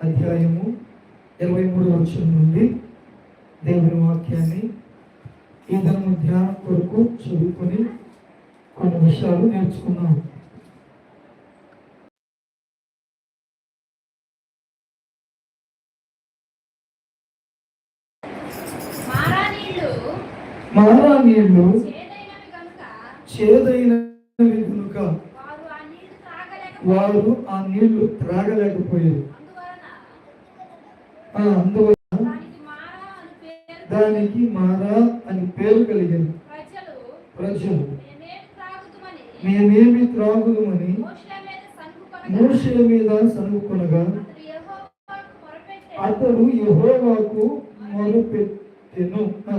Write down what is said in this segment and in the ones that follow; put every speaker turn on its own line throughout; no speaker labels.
అధ్యాయము ఇరవై మూడు వచ్చిన నుండి దేవుని వాక్యాన్ని ఈ దినము ధ్యానం కొరకు చదువుకొని కొన్ని విషయాలు నేర్చుకున్నాం
మారా
నీళ్ళు
చేదైనవి
కనుక
వారు ఆ
నీళ్ళు త్రాగలేకపోయారు. అందువల్ల
దానికి మారా అని పేరు
కలిగింది
ప్రజలు
మేమేమి త్రాగుదమని?
మోషే మీద
సనుకొనగా
అతడు యెహోవాకు
ఆ,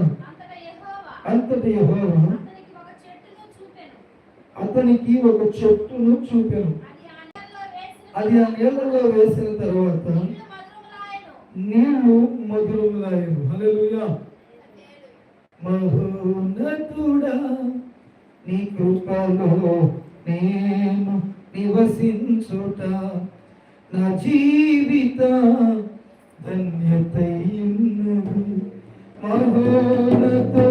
అంతటా యెహోవా అతనికి ఒక చెట్టును చూపెను. అది ఆ
నీళ్ళలో
వేసిన
తర్వాత
నీళ్ళు మధురములాయను.
హల్లెలూయా. మహోన్నతుడా నీ కృపలో నేను నివసించుట నా జీవిత ధన్యతయున్నది మహోన్నతుడా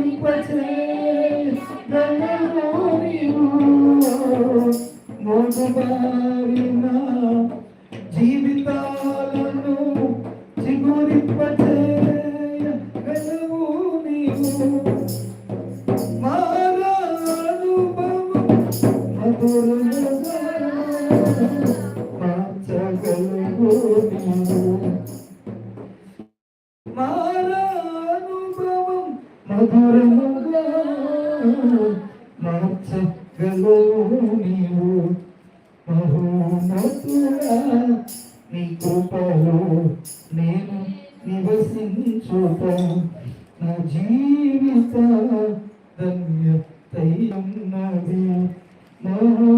చిగురింపచే మూడు మార్చగలవు నీవు మహోన్నతుడా నీ కృపలో నేను నివసించుట నా జీవిత ధన్యతయున్నది మహోన్నతుడా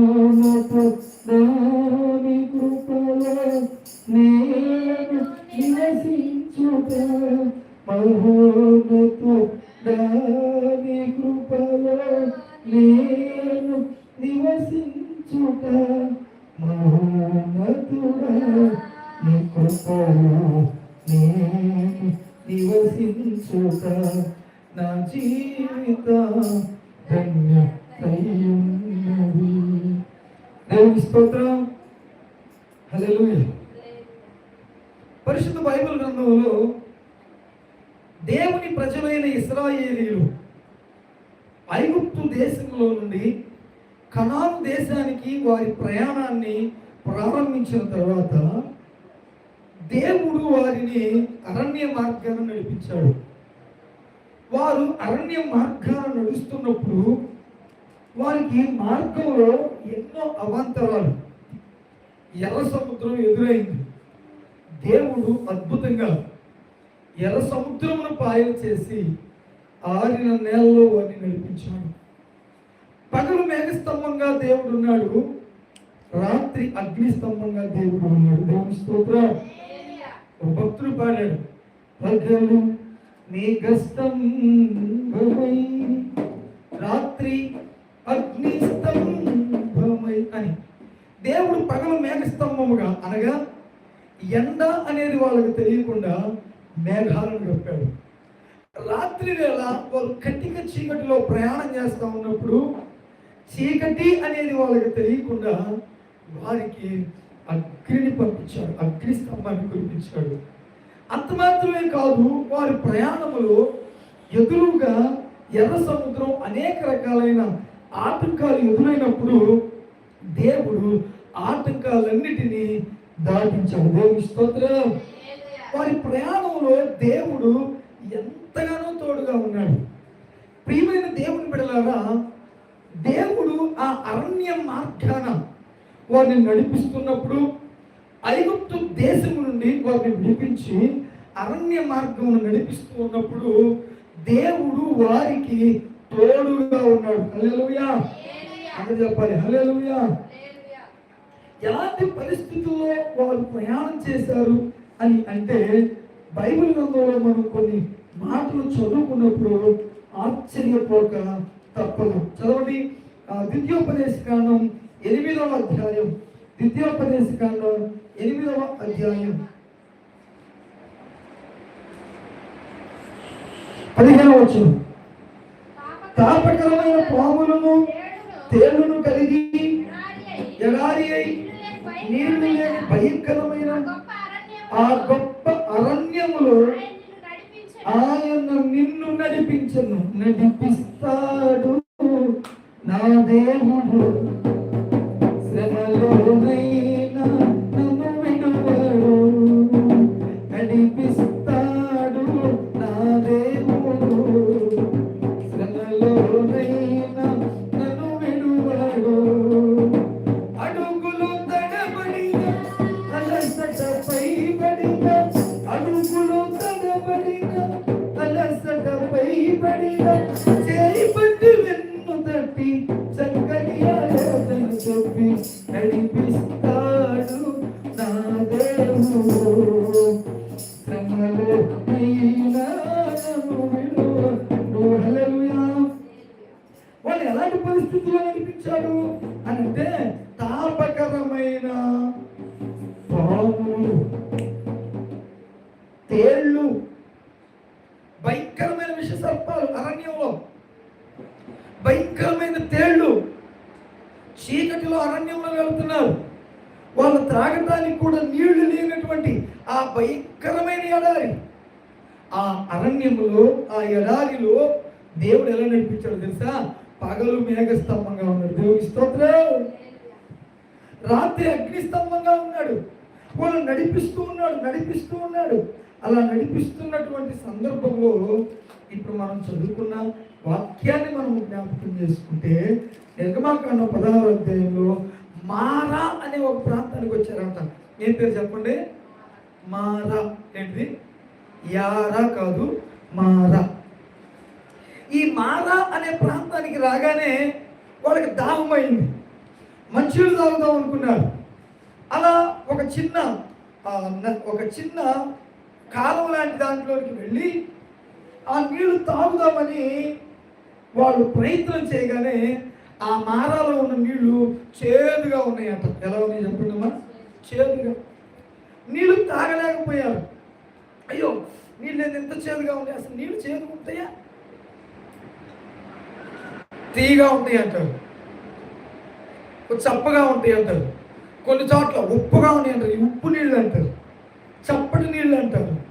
నివసించుట మహోన్నతుడా నీ కృపలో నేను నివసించుట నా జీవిత ధన్యతయున్నది. దేవుని స్తోత్రం. హల్లెలూయా. పరిశుద్ధ బైబిల్ గ్రంథంలో దేవుని ప్రజలైన ఇస్రాయేలీలు ఐగుప్తు దేశంలో నుండి కనాను దేశానికి వారి ప్రయాణాన్ని ప్రారంభించిన తర్వాత దేవుడు వారిని అరణ్య మార్గాన్ని నడిపించాడు. వారు అరణ్య మార్గాన్ని నడుస్తున్నప్పుడు వారికి మార్గంలో ఎన్నో అవాంతరాలు. ఎర్ర సముద్రం ఎదురైంది. దేవుడు అద్భుతంగా ఎర్ర సముద్రమును పాయలు చేసి ఆరిన నేలలో వారిని నడిపించాడు. పగలు మేఘస్తంభంగా దేవుడు ఉన్నాడు. రాత్రి అగ్నిస్తంభంగా దేవుడు ఉన్నాడు. దేవుని స్తోత్ర. భక్తులు పాడాడు. పగలు మేఘస్తంభమై రాత్రి అగ్నిస్తంభమై అని. దేవుడు పగలు మేఘస్తంభముగా అనగా ఎండ అనేది వాళ్ళకి తెలియకుండా మేఘాలను కప్పాడు. రాత్రి వేళ వాళ్ళు కట్టిక చీకటిలో ప్రయాణం చేస్తూ ఉన్నప్పుడు చీకటి అనేది వాళ్ళకి తెలియకుండా వారికి అగ్నిని పంపించాడు అగ్ని స్తంభాన్ని కురిపించాడు. అంత మాత్రమే కాదు వారి ప్రయాణములో ఎదురుగా ఎర్ర సముద్రం అనేక రకాలైన ఆటంకాలు ఎదురైనప్పుడు దేవుడు ఆటంకాలన్నిటినీ దాటించాడు. దేవుని స్తోత్రం. వారి ప్రయాణంలో దేవుడు ఎంతగానో తోడుగా ఉన్నాడు. ప్రియమైన దేవుని బిడలారా దేవుడు ఆ అరణ్య మార్గాన వారిని నడిపిస్తున్నప్పుడు ఐగుప్తు దేశం నుండి వారిని విడిపించి అరణ్య మార్గమును నడిపిస్తూ ఉన్నప్పుడు దేవుడు వారికి తోడుగా ఉన్నాడు హల్లెలూయా. అని చెప్పాలి హల్లెలూయా. ఎలాంటి పరిస్థితుల్లో వారు ప్రయాణం చేశారు అని అంటే బైబిల్ గ్రంథంలో మనం కొన్ని మాటలు చదువుకున్నప్పుడు ఆశ్చర్యపోక తప్పదు. చదవండి. ద్వితీయోపదేశ కాండం ఎనిమిదవ అధ్యాయం. ద్వితీయోపదేశ కాండం ఎనిమిదవ అధ్యాయం. పదిహేను వచ్చిన తాపకరమైన పాములను
తేడును,
తేళ్ళను కలిగి
ఎడారి అయి,
ఎడారి
నీళ్ళు లేని
భయంకరమైన ఆ గొప్ప అరణ్యములో
ఆయన నిన్ను
నడిపించను. నిన్ను
నడిపించను
చేస్తాడు నా దేవుడు. serviço, ele me está వాళ్ళు త్రాగటానికి కూడా నీళ్ళు లేనటువంటి ఆ భయంకరమైన ఎడారి. ఆ అరణ్యములో ఆ ఎడారిలో దేవుడు ఎలా నడిపించాడు తెలుసా? పగలు మేఘస్తంభంగా ఉన్నాడు. దేవుడి స్తోత్రం. రాత్రి అగ్నిస్తంభంగా ఉన్నాడు. వాళ్ళు నడిపిస్తూ ఉన్నాడు నడిపిస్తూ ఉన్నాడు. అలా నడిపిస్తున్నటువంటి సందర్భంలో ఇప్పుడు మనం చదువుకున్న వాక్యాన్ని మనం జ్ఞాపకం చేసుకుంటే నిర్గమాకాండ పదహారు అధ్యాయంలో మారా అనే ఒక ప్రాంతానికి వచ్చారంట. ఏం పేరు చెప్పండి? మారా. ఏంటిది? యారా కాదు మారా. ఈ మారా అనే ప్రాంతానికి రాగానే వాళ్ళకి దాహమైంది మనుషులు తాగుదాం అనుకున్నారు. అలా ఒక చిన్న ఒక చిన్న కాలం లాంటి దాంట్లోకి వెళ్ళి ఆ నీళ్ళు తాగుదామని వాళ్ళు ప్రయత్నం చేయగానే ఆ మారాలో ఉన్న నీళ్ళు చేదుగా ఉన్నాయంట. ఎలా ఉన్నాయి చెప్పండి చేదుగా. నీళ్ళు తాగలేకపోయారు. అయ్యో నీళ్ళు ఎంత చేదుగా ఉన్నాయి. అసలు నీళ్ళు చేదుగా ఉంటాయా? తీగా ఉంటాయి అంటారు. చప్పగా ఉంటాయి అంటారు. కొన్ని చోట్ల ఉప్పుగా ఉన్నాయి అంటారు. ఈ ఉప్పు నీళ్ళు అంటారు. చప్పటి నీళ్ళు అంటారు.